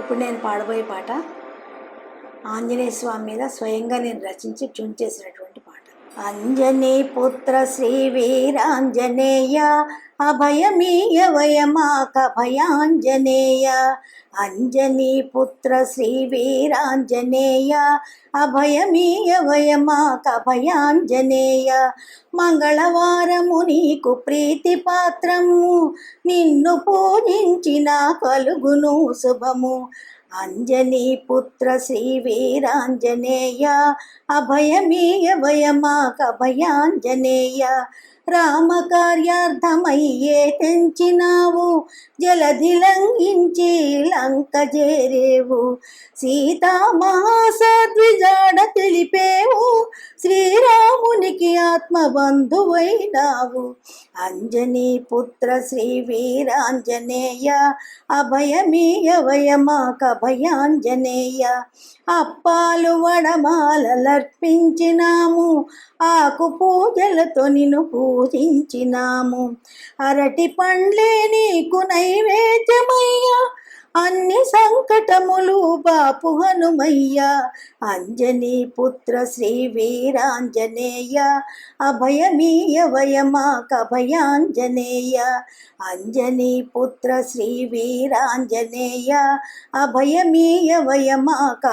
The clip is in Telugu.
ఇప్పుడు నేను పాడబోయే పాట ఆంజనేయ స్వామి మీద స్వయంగా నేను రచించి ట్యూన్ చేసినటువంటి పాట అంజనీ పుత్ర శ్రీ వీరాంజనేయ అభయమీయ వయమాక భయాంజనేయ. అంజనీ పుత్ర శ్రీ వీరాంజనేయ అభయమీయ వయమాక భయాంజనేయ. మంగళవారము నీకు ప్రీతి పాత్రము నిన్ను పూజించిన కలుగును శుభము. అంజనీ పుత్ర శ్రీ వీరాంజనేయ అభయమేయ వయమాక భయాంజనేయ రామకార్యార్థమయ్యే తెంచినావు జలధి లంఘించి లంక చేరేవు సీతా మహాసద్విజాడ తెలిపేవు శ్రీరామునికి ఆత్మబంధువైనావు. అంజనీ పుత్ర శ్రీ వీరాంజనేయ అభయమేయ వయమాక భయాంజనేయ. అప్పాలు వడమాలలర్పించినాము ఆకు పూజలతో నిన్ను పూజించినాము. అరటి పండ్లే నీకు నైవేద్యమయ్యా. సంకటములు బాపు హనుమయ్య. అంజనీ పుత్ర శ్రీ వీరాంజనేయ. అభయమీయ వయమాక భయాంజనేయ అంజనీ పుత్ర శ్రీ వీరాంజనేయ. అభయమీయ వయమాక